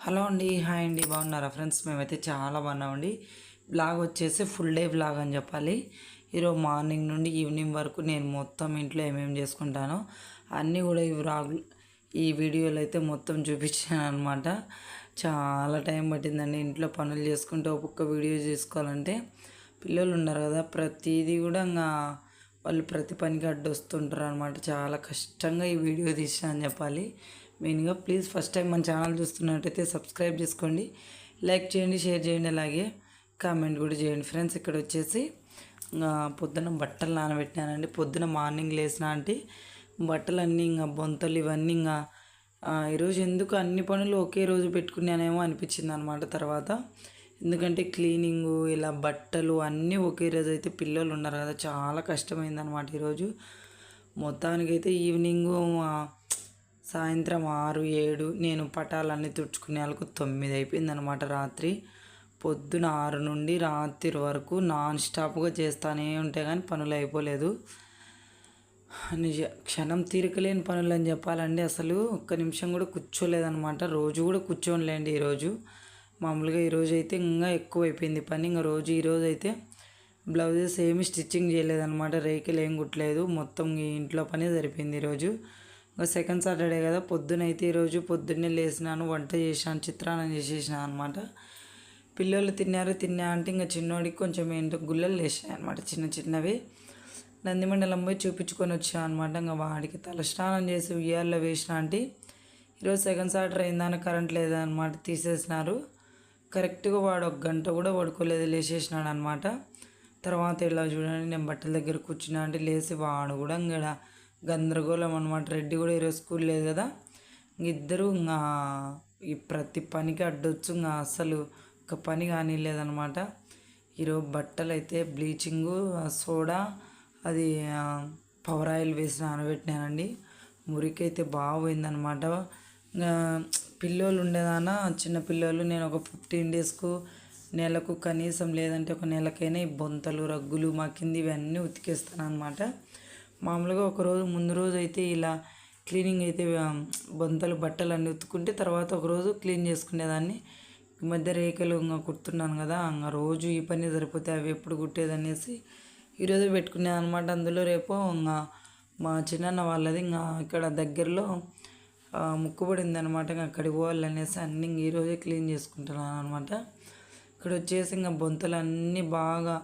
Hello అండి hi అండి బాగున్నారా ఫ్రెండ్స్? మేమైతే చాలా బాగున్నామండి. బ్లాగ్ వచ్చేసి ఫుల్ డే బ్లాగ్ అని చెప్పాలి. ఈరోజు మార్నింగ్ నుండి ఈవినింగ్ వరకు నేను మొత్తం ఇంట్లో ఏమేమి చేసుకుంటానో అన్నీ కూడా ఈ బ్లాగ్ ఈ వీడియోలో అయితే మొత్తం చూపించాను అనమాట చాలా టైం పట్టిందండి ఇంట్లో పనులు చేసుకుంటే ఒక్కొక్క వీడియో చేసుకోవాలంటే. పిల్లలు ఉన్నారు కదా ప్రతిదీ కూడా ఇంకా వాళ్ళు ప్రతి పనికి అడ్డు వస్తుంటారు అనమాట చాలా కష్టంగా ఈ వీడియో తీసా అని చెప్పాలి. మెయిన్గా ప్లీజ్ ఫస్ట్ టైం మన ఛానల్ చూస్తున్నట్టయితే సబ్స్క్రైబ్ చేసుకోండి లైక్ చేయండి షేర్ చేయండి అలాగే కామెంట్ కూడా చేయండి. ఫ్రెండ్స్ ఇక్కడ వచ్చేసి ఇంకా పొద్దున బట్టలు నానబెట్టినానండి. పొద్దున మార్నింగ్ లేసిన అంటే బట్టలన్నీ ఇంకా బొంతలు ఇవన్నీ ఇంకా ఈరోజు ఎందుకు అన్ని పనులు ఒకే రోజు పెట్టుకున్నానేమో అనిపించింది అనమాట తర్వాత. ఎందుకంటే క్లీనింగు ఇలా బట్టలు అన్నీ ఒకే రోజు అయితే పిల్లలు ఉన్నారు కదా చాలా కష్టమైంది అనమాట ఈరోజు. మొత్తానికైతే ఈవినింగు సాయంత్రం ఆరు ఏడు నేను పటాలన్నీ తుడుచుకునే వాళ్ళకు తొమ్మిది అయిపోయింది అనమాట రాత్రి. పొద్దున ఆరు నుండి రాత్రి వరకు నాన్ స్టాప్గా చేస్తానే ఉంటే కానీ పనులు అయిపోలేదు. నిజ క్షణం తీరికలేని పనులు అని చెప్పాలండి అసలు. ఒక్క నిమిషం కూడా కూర్చోలేదనమాట రోజు కూడా కూర్చోనిలేండి ఈరోజు. మామూలుగా ఈరోజు అయితే ఇంకా ఎక్కువ అయిపోయింది పని. ఇంకా రోజు ఈరోజు అయితే బ్లౌజెస్ ఏమి స్టిచ్చింగ్ చేయలేదన్నమాట. రేకులు ఏం కుట్టలేదు. మొత్తం ఇంట్లో పని సరిపోయింది ఈరోజు. ఇంకా సెకండ్ సాటర్డే కదా పొద్దునైతే ఈరోజు పొద్దున్నే లేచినాను వంట చేశాను చిత్రాన్నం చేసేసినాను అనమాట పిల్లలు తిన్నారు తిన్నా అంటే ఇంకా చిన్నోడికి కొంచెం ఏంటో గుల్లలు లేచాయి అనమాట చిన్న చిన్నవి. నందిమండలం పోయి చూపించుకొని వచ్చాను అనమాట ఇంకా వాడికి తల స్నానం చేసి ఉయ్యాల్లో వేసిన అంటే ఈరోజు సెకండ్ సాటర్ అయిందని కరెంట్ లేదనమాట తీసేసినారు. కరెక్ట్గా వాడు ఒక గంట కూడా పడుకోలేదు లేచేసినాడు అనమాట తర్వాత ఇలా చూడండి నేను బట్టల దగ్గర కూర్చున్నా అంటే లేచి వాడు కూడా ఇంకా గందరగోళం అనమాట రెడ్డి కూడా ఈరోజు స్కూల్ లేదు కదా. ఇంక ఇద్దరు ఇంకా ఈ ప్రతి పనికి అడ్డొచ్చు. ఇంకా అసలు ఒక పని కానీ లేదనమాట ఈరోజు బట్టలు అయితే బ్లీచింగు సోడా అది పవర్ ఆయిల్ వేసి నానబెట్టినానండి. మురికి అయితే బాగా పోయిందనమాట పిల్లోళ్ళు ఉండేదాన? చిన్న పిల్లోళ్ళు నేను ఒక ఫిఫ్టీన్ డేస్కు నెలకు కనీసం లేదంటే ఒక నెలకైనా ఈ బొంతలు రగ్గులు మా కింది ఇవన్నీ ఉతికేస్తాను అనమాట మామూలుగా ఒకరోజు ముందు రోజు అయితే ఇలా క్లీనింగ్ అయితే బొంతలు బట్టలు అన్నీ ఉతుక్కుంటే తర్వాత ఒక రోజు క్లీన్ చేసుకునేదాన్ని. ఈ మధ్య రేఖలు ఇంకా కుడుతున్నాను కదా ఇంకా రోజు ఈ పని సరిపోతే అవి ఎప్పుడు కుట్టేదనేసి ఈరోజు పెట్టుకునేది అనమాట అందులో రేపు ఇంకా మా చిన్నన్న వాళ్ళది ఇంకా ఇక్కడ దగ్గరలో ముక్కుబడింది అనమాట ఇంకా అక్కడికి పోవాలనేసి అన్నీ ఈరోజే క్లీన్ చేసుకుంటున్నాను అనమాట ఇక్కడ వచ్చేసి ఇంకా బొంతలు అన్నీ బాగా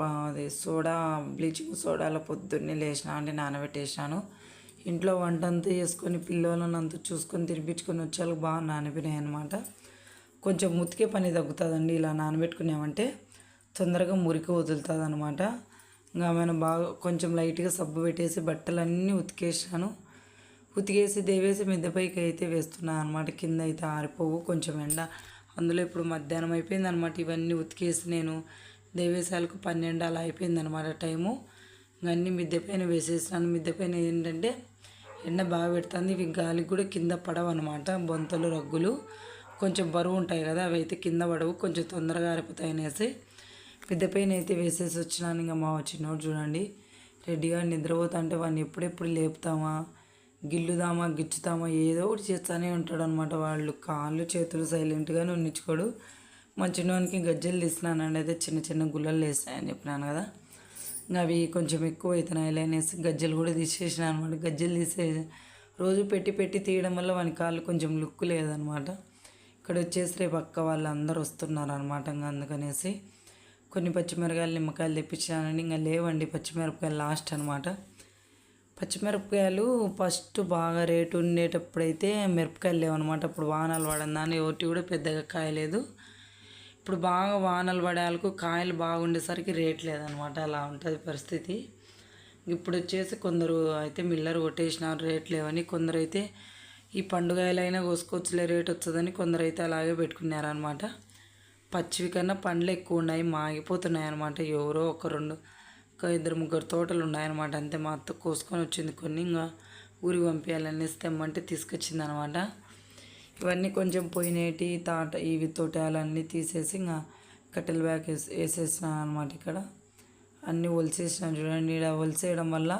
అది సోడా బ్లీచింగ్ సోడాలో పొద్దున్నే లేచిన అంటే నానబెట్టేసాను ఇంట్లో వంట అంతా చేసుకొని పిల్లలను అంతా చూసుకొని తినిపించుకొని వచ్చేలకు బాగా నానబినాయి అనమాట కొంచెం ఉతికే పని తగ్గుతుందండి ఇలా నానబెట్టుకున్నామంటే తొందరగా మురికి వదులుతుంది అనమాట ఇంకా ఆమెను బాగా కొంచెం లైట్గా సబ్బు పెట్టేసి బట్టలన్నీ ఉతికేసాను ఉతికేసి దేవేసి మిద్దపైకి అయితే వేస్తున్నాను అనమాట కింద అయితే ఆరిపోవు కొంచెం ఎండ. అందులో ఇప్పుడు మధ్యాహ్నం అయిపోయింది అనమాట ఇవన్నీ ఉతికేసి నేను దేవేశాలకు పన్నెండు అలా అయిపోయిందనమాట టైము. ఇవన్నీ అన్నీ మిద్దె పైన వేసేసినాను. మిద్దె పైన ఏంటంటే ఎండ బాగా పెడుతుంది. ఇవి గాలికి కూడా కింద పడవు అనమాట బొంతలు రగ్గులు. కొంచెం బరువు ఉంటాయి కదా అవి అయితే కింద పడవు. కొంచెం తొందరగా ఆరిపోతాయి అనేసి మిద్దె పైన అయితే వేసేసి వచ్చినాను. ఇంకా మా వచ్చినోడు చూడండి రెడ్డిగా నిద్రపోతా అంటే వాడిని ఎప్పుడెప్పుడు లేపుతామా? గిల్లుదామా గిచ్చుతామా? ఏదో ఒకటి చేస్తానే ఉంటాడు అనమాట వాళ్ళు కాళ్ళు చేతులు సైలెంట్గానే ఉన్నించుకోడు మా గజ్జలు తీసినానండి. అయితే చిన్న చిన్న గుల్లలు వేస్తాయని చెప్పినాను కదా. ఇంకా అవి కొంచెం ఎక్కువ అవుతున్నాయి. అనేసి గజ్జలు కూడా తీసేసిన అనమాట. గజ్జలు తీసే రోజు పెట్టి పెట్టి తీయడం వల్ల వాని కాళ్ళు కొంచెం లుక్ లేదనమాట. ఇక్కడ వచ్చేసి రేపు అక్క వాళ్ళు అందరు వస్తున్నారు అనమాట ఇంకా అందుకనేసి కొన్ని పచ్చిమిరకాయలు నిమ్మకాయలు తెప్పించానండి ఇంకా లేవండి పచ్చిమిరపకాయలు లాస్ట్ అనమాట. పచ్చిమిరపకాయలు ఫస్ట్ బాగా రేటు ఉండేటప్పుడైతే మిరపకాయలు లేవన్నమాట అప్పుడు వానలు పడిందని ఒకటి కూడా పెద్దగా కాయలేదు. ఇప్పుడు బాగా వానలు పడేందుకు కాయలు బాగుండేసరికి రేట్ లేదనమాట. అలా ఉంటుంది పరిస్థితి. ఇప్పుడు వచ్చేసి కొందరు అయితే మిల్లర్ కొట్టేసినారు రేట్ లేవని కొందరు అయితే ఈ పండుగలైనా కోసుకోవచ్చులే రేట్ వస్తుందని కొందరు అయితే అలాగే పెట్టుకున్నారనమాట. పచ్చివి కన్నా పండ్లు ఎక్కువ ఉన్నాయి మాగిపోతున్నాయి అనమాట. ఎవరో ఒక రెండు ఒక ఇద్దరు ముగ్గురు తోటలు ఉన్నాయన్నమాట అంతే మా అత్త కోసుకొని వచ్చింది కొన్ని ఇంకా ఊరికి పంపించాలనేసి తెమ్మంటే తీసుకొచ్చింది అనమాట ఇవన్నీ కొంచెం పోయినేటి తాట ఇవి తోటాలన్నీ తీసేసి ఇంకా కట్టెల బ్యాగ్ వేసి వేసేసినాను అనమాట ఇక్కడ. అన్నీ ఒలిసేసినాను చూడండి. ఇక్కడ ఒలిసేయడం వల్ల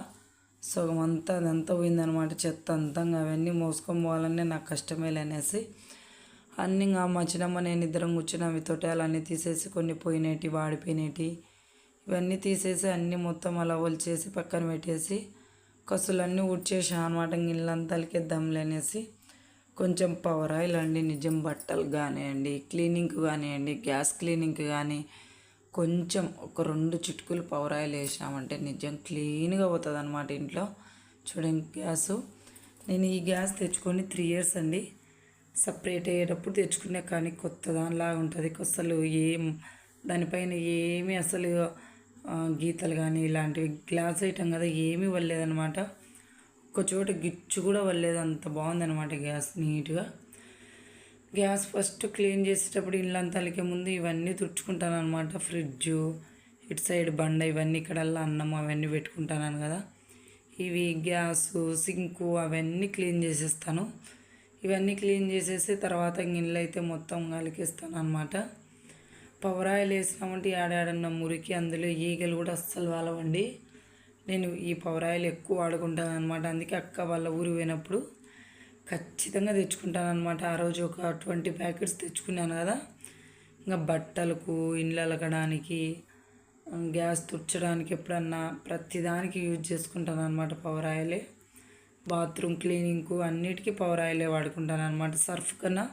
సగం అంతా అదంతా పోయిందనమాట చెత్త అంతా అవన్నీ మోసుకొని పోవాలనే నాకు కష్టమే అనేసి. అన్నీ ఇంకా మా చిన్నమ్మ నేను ఇద్దరం కూర్చుని అవి తొట్టాలన్నీ తీసేసి కొన్ని పోయినవి వాడిపోయినవి ఇవన్నీ తీసేసి అన్నీ మొత్తం అలా ఒలిచేసి పక్కన పెట్టేసి కసులన్నీ ఉడ్చేసి అనమాట ఇల్లంతా అలికేద్దాంలే అనేసి. కొంచెం పవర్ ఆయిల్ అండి నిజం బట్టలు కానివ్వండి క్లీనింగ్ కానివ్వండి గ్యాస్ క్లీనింగ్ కానీ కొంచెం ఒక రెండు చిటుకులు పవర్ ఆయిల్ వేసామంటే నిజం క్లీన్గా పోతుంది అనమాట ఇంట్లో. చూడండి గ్యాసు నేను ఈ గ్యాస్ తెచ్చుకొని త్రీ ఇయర్స్ అండి. సపరేట్ అయ్యేటప్పుడు తెచ్చుకునే కానీ కొత్త దానిలాగా ఉంటుంది. అసలు ఏం దానిపైన ఏమీ అసలు గీతలు కానీ ఇలాంటివి గ్లాస్ ఐటమ్ కదా ఏమీ ఇవ్వలేదనమాట ఒక్క చోట గిచ్చు కూడా వల్లేదు అంత బాగుందనమాట గ్యాస్ నీట్గా. గ్యాస్ ఫస్ట్ క్లీన్ చేసేటప్పుడు ఇళ్ళంతా అలికే ముందు ఇవన్నీ తుడుచుకుంటాను అనమాట ఫ్రిడ్జ్ ఇటు సైడ్ బండ ఇవన్నీ ఇక్కడల్లా అన్నం అవన్నీ పెట్టుకుంటాను కదా. ఇవి గ్యాస్ సింకు అవన్నీ క్లీన్ చేసేస్తాను. ఇవన్నీ క్లీన్ చేసేసి తర్వాత గిన్నెలు అయితే మొత్తం అలికేస్తాను అనమాట పవర్ ఆయిల్ వేసినామంటే ఏడాడన్న మురికి అందులో ఈగలు కూడా అస్సలు వాలవండి. నేను ఈ పవర్ ఆయిల్ ఎక్కువ వాడుకుంటాను అనమాట అందుకే అక్క వాళ్ళ ఊరు పోయినప్పుడు ఖచ్చితంగా తెచ్చుకుంటాను అనమాట ఆ రోజు ఒక ట్వంటీ ప్యాకెట్స్ తెచ్చుకున్నాను కదా. ఇంకా బట్టలకు ఇండ్లు అలకడానికి గ్యాస్ తుడచడానికి ఎప్పుడన్నా ప్రతిదానికి యూజ్ చేసుకుంటాను అనమాట పవర్ ఆయిలే బాత్రూమ్ క్లీనింగ్కు అన్నిటికీ పవర్ ఆయిలే వాడుకుంటాను అనమాట సర్ఫ్ కన్నా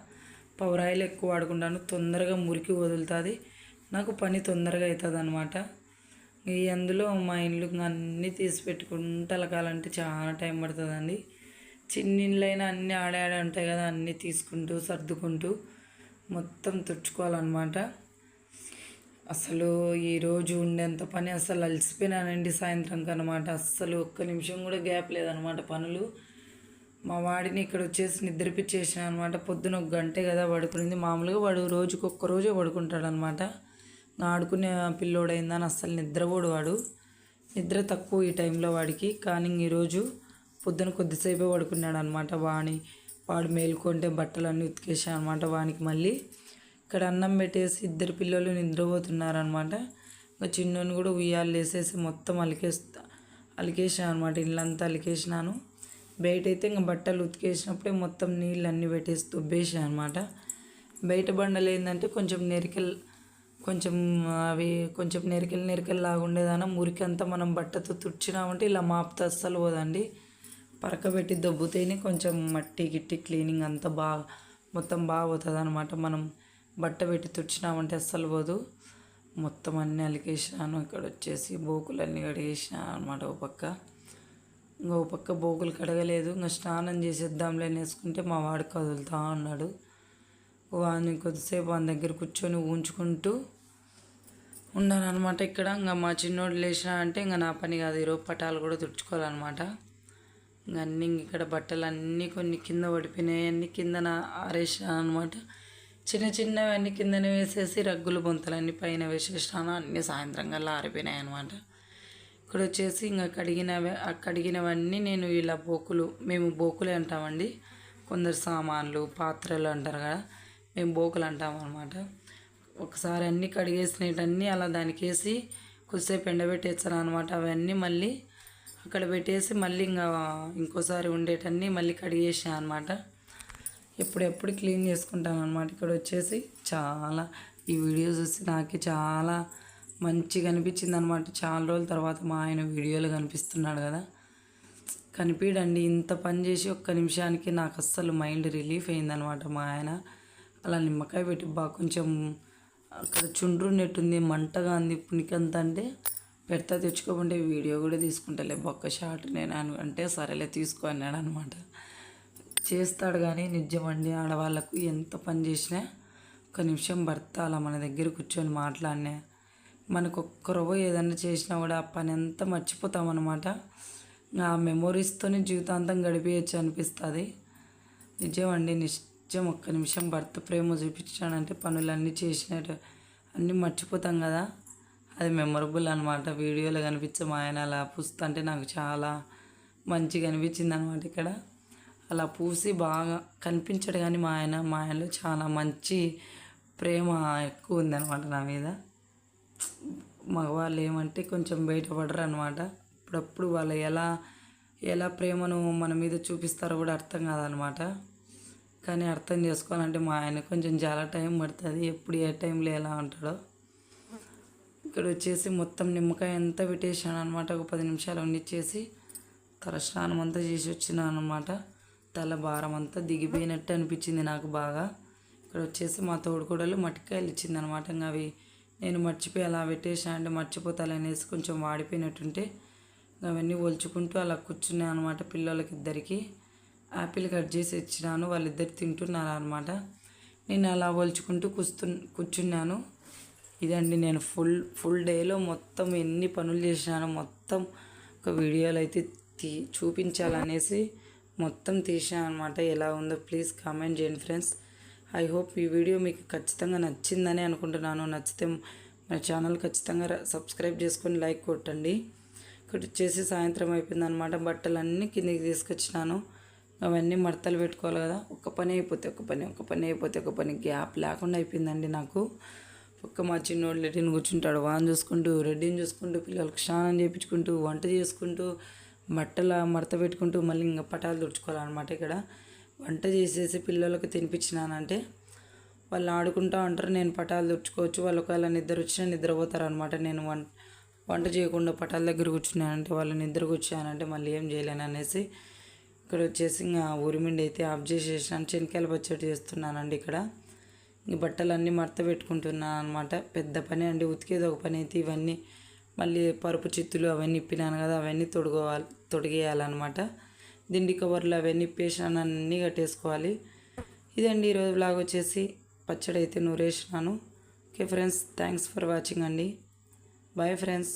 పవర్ ఆయిల్ ఎక్కువ వాడుకుంటాను. తొందరగా మురికి వదులుతుంది. నాకు పని తొందరగా అవుతుంది అనమాట ఈ అందులో మా ఇల్లు అన్నీ తీసి పెట్టుకుంటూ అలకాలంటే చాలా టైం పడుతుందండి. చిన్న ఇళ్ళైనా అన్నీ ఆడే ఆడే ఉంటాయి కదా అన్నీ తీసుకుంటూ సర్దుకుంటూ మొత్తం తుడుచుకోవాలన్నమాట. అసలు ఈరోజు ఉండేంత పని అసలు అలసిపోయినానండి సాయంత్రం కనమాట అస్సలు ఒక్క నిమిషం కూడా గ్యాప్ లేదనమాట పనులు. మా వాడిని ఇక్కడ వచ్చేసి నిద్రపిచ్చేసిన అనమాట పొద్దున ఒక గంటే కదా పడుకునింది. మామూలుగా వాడు రోజుకి ఒక్క రోజే పడుకుంటాడనమాట ఆడుకునే పిల్లోడైందని అస్సలు నిద్రపోడు వాడు. నిద్ర తక్కువ ఈ టైంలో వాడికి. కానీ ఈరోజు పొద్దున కొద్దిసేపే పడుకున్నాడు అనమాట వాణి. వాడు మేలుకుంటే బట్టలన్నీ ఉతికేసాను అనమాట వానికి మళ్ళీ. ఇక్కడ అన్నం పెట్టేసి ఇద్దరు పిల్లలు నిద్రపోతున్నారనమాట. ఇంకా చిన్నోని కూడా ఉయ్యాలు వేసేసి మొత్తం అలికేస్తా అలికేసాను అనమాట ఇల్లంతా అలికేసినాను. బయట అయితే ఇంకా బట్టలు ఉతికేసినప్పుడే మొత్తం నీళ్ళు అన్నీ పెట్టేసి దుబ్బేసాను అనమాట బయట బండలు ఏంటంటే కొంచెం నెరికల్ కొంచెం అవి కొంచెం నెరికెళ్ళి నెరికలు లాగా ఉండేదాన. మురికి అంతా మనం బట్టతో తుడిచినామంటే ఇలా మాపుతో అస్సలు పోదండి. పరకబెట్టి దొబ్బుతేనే కొంచెం మట్టి గిట్టి క్లీనింగ్ అంతా బాగా మొత్తం బాగా పోతుంది అనమాట మనం బట్ట పెట్టి తుడిచినామంటే అస్సలు పోదు. మొత్తం అన్నీ అలికేసాను ఇక్కడ వచ్చేసి బోకులన్నీ కడిగేసినాను అనమాట ఓ పక్క. ఇంకో పక్క బోకులు కడగలేదు. ఇంకా స్నానం చేసేద్దాంలే వేసుకుంటే మా వాడు కదులుతా ఉన్నాడు. వాడిని కొద్దిసేపు వాని దగ్గర కూర్చొని ఊంచుకుంటూ ఉన్నాను అనమాట ఇక్కడ. ఇంకా మా చిన్నోడు లేచినా అంటే ఇంకా నా పని కాదు ఈరోజు పటాలు కూడా తుడుచుకోవాలన్నమాట. ఇంకా అన్నీ ఇక్కడ బట్టలు అన్నీ కొన్ని కింద పడిపోయినాయి అన్నీ కిందన ఆరేసాను అనమాట చిన్న చిన్నవి అన్నీ కిందనే వేసేసి రగ్గులు బొంతలన్నీ పైన వేసేసాను అన్నీ సాయంత్రం కల్లా ఆరిపోయినాయి అనమాట ఇక్కడ వచ్చేసి ఇంకా కడిగినవి కడిగినవన్నీ నేను ఇలా బోకులు మేము బోకులే అంటామండి. కొందరు సామాన్లు పాత్రలు అంటారు కదా మేము బోకులు అంటాం అనమాట ఒకసారి అన్నీ కడిగేసినవన్నీ అలా దానికి వేసి కొద్దిసేపు ఎండబెట్టేస్తాను అనమాట అవన్నీ మళ్ళీ అక్కడ పెట్టేసి మళ్ళీ ఇంకా ఇంకోసారి ఉండేటన్నీ మళ్ళీ కడిగేసాను అనమాట ఎప్పుడెప్పుడు క్లీన్ చేసుకుంటాను అనమాట ఇక్కడ వచ్చేసి చాలా ఈ వీడియో చూసి నాకు చాలా మంచిగా అనిపించింది అనమాట చాలా రోజుల తర్వాత మా ఆయన వీడియోలు కనిపిస్తున్నాడు కదా. కనిపించండి ఇంత పని చేసి ఒక్క నిమిషానికి నాకు అస్సలు మైండ్ రిలీఫ్ అయిందనమాట మా ఆయన. అలా నిమ్మకాయ పెట్టి బాగా కొంచెం అక్కడ చుండ్రు నెట్టుంది మంటగా ఉంది పునికంత అంటే పెడతా తెచ్చుకోమంటే వీడియో కూడా తీసుకుంటలే. బొక్క షాట్ నేను అంటే సరేలే తీసుకో అన్నాడు అనమాట చేస్తాడు కానీ నిజమండి ఆడవాళ్ళకు ఎంత పని చేసినా ఒక నిమిషం భర్త అలా మన దగ్గర కూర్చొని మాట్లాడినా మనకు ఒక్కరో ఏదన్నా చేసినా కూడా ఆ పని అంతా మర్చిపోతామన్నమాట ఆ మెమొరీస్తోనే జీవితాంతం గడిపేయచ్చు అనిపిస్తుంది. నిజమండి నిత్యం ఒక్క నిమిషం భర్త ప్రేమ చూపించాడంటే పనులన్నీ చేసినట్టు. అన్నీ మర్చిపోతాం కదా? అది మెమొరబుల్ అనమాట వీడియోలో కనిపించే మా ఆయన అలా పూస్తుంటే నాకు చాలా మంచిగా అనిపించింది అనమాట ఇక్కడ. అలా పూసి బాగా కనిపించడు కానీ మా ఆయన మా ఆయనలో చాలా మంచి ప్రేమ ఎక్కువ ఉందనమాట నా మీద. మగవాళ్ళు ఏమంటే కొంచెం బయటపడరు అనమాట అప్పుడప్పుడు వాళ్ళు ఎలా ఎలా ప్రేమను మన మీద చూపిస్తారో కూడా అర్థం కాదనమాట కానీ అర్థం చేసుకోవాలంటే మా ఆయన కొంచెం చాలా టైం పడుతుంది. ఎప్పుడు ఏ టైంలో ఎలా ఉంటాడో. ఇక్కడ వచ్చేసి మొత్తం నిమ్మకాయ అంతా పెట్టేసాను అనమాట ఒక పది నిమిషాలు వండిచ్చేసి తల స్నానం అంతా చేసి వచ్చినాను అనమాట తల భారం అంతా దిగిపోయినట్టు అనిపించింది నాకు బాగా. ఇక్కడ వచ్చేసి మా తోడుకోడలు మట్టికాయలు ఇచ్చింది అనమాట ఇంకా అవి నేను మర్చిపోయి అలా పెట్టేసా అంటే మర్చిపోతాను అనేసి కొంచెం వాడిపోయినట్టుంటే ఇంకా అవన్నీ ఒలుచుకుంటూ అలా కూర్చున్నాను అనమాట పిల్లలకి ఇద్దరికి యాపిల్ కట్ చేసి ఇచ్చినాను వాళ్ళిద్దరు తింటున్నారు అనమాట నేను అలా ఒలుచుకుంటూ కూస్తు కూర్చున్నాను. ఇదండి నేను ఫుల్ ఫుల్ డేలో మొత్తం ఎన్ని పనులు చేసినానో మొత్తం ఒక వీడియోలో అయితే తీ చూపించాలనేసి మొత్తం తీసాను అనమాట ఎలా ఉందో ప్లీజ్ కామెంట్ చేయండి ఫ్రెండ్స్. ఐ హోప్ ఈ వీడియో మీకు ఖచ్చితంగా నచ్చిందని అనుకుంటున్నాను. నచ్చితే మన ఛానల్ ఖచ్చితంగా సబ్స్క్రైబ్ చేసుకొని లైక్ కొట్టండి. ఇక్కడ వచ్చేసి సాయంత్రం అయిపోయింది అనమాట బట్టలన్నీ కిందికి తీసుకొచ్చినాను. అవన్నీ మడతలు పెట్టుకోవాలి కదా. ఒక పని అయిపోతే ఒక పని ఒక పని అయిపోతే ఒక పని. గ్యాప్ లేకుండా అయిపోయిందండి నాకు. ఒక్క మా చిన్నోడు లెటిన్ కూర్చుంటాడు. వాన్ చూసుకుంటూ రెడ్డిని చూసుకుంటూ పిల్లలకు స్నానం చేయించుకుంటూ వంట చేసుకుంటూ బట్టల మడత పెట్టుకుంటూ మళ్ళీ ఇంకా పటాలు తుడుచుకోవాలన్నమాట ఇక్కడ. వంట చేసేసి పిల్లలకు తినిపించినానంటే వాళ్ళు ఆడుకుంటూ ఉంటారు. నేను పటాలు తుడుచుకోవచ్చు. వాళ్ళు ఒకవేళ నిద్ర వచ్చినా నిద్రపోతారు అనమాట నేను వంట వంట చేయకుండా పటాల దగ్గర కూర్చున్నానంటే వాళ్ళు నిద్ర కూర్చున్నానంటే మళ్ళీ ఏం చేయలేను అనేసి ఇక్కడ వచ్చేసి ఇంకా ఉరిమిండి అయితే ఆఫ్ చేసేసాను శనకాయల పచ్చడి చేస్తున్నానండి ఇక్కడ. ఇంక బట్టలన్నీ మడత పెట్టుకుంటున్నాను అనమాట పెద్ద పని అండి ఉతికేది ఒక పని అయితే ఇవన్నీ. మళ్ళీ పరుపు చిత్తులు అవన్నీ ఇప్పినాను కదా అవన్నీ తొడుగోవాలి తొడిగేయాలన్నమాట. దిండి కవర్లు అవన్నీ ఇప్పేసాను అన్నీ కట్టేసుకోవాలి. ఇదండి ఈరోజు బ్లాగ్ వచ్చేసి. పచ్చడి అయితే నూరేసినాను. Okay friends thanks for watching అండి. Bye friends.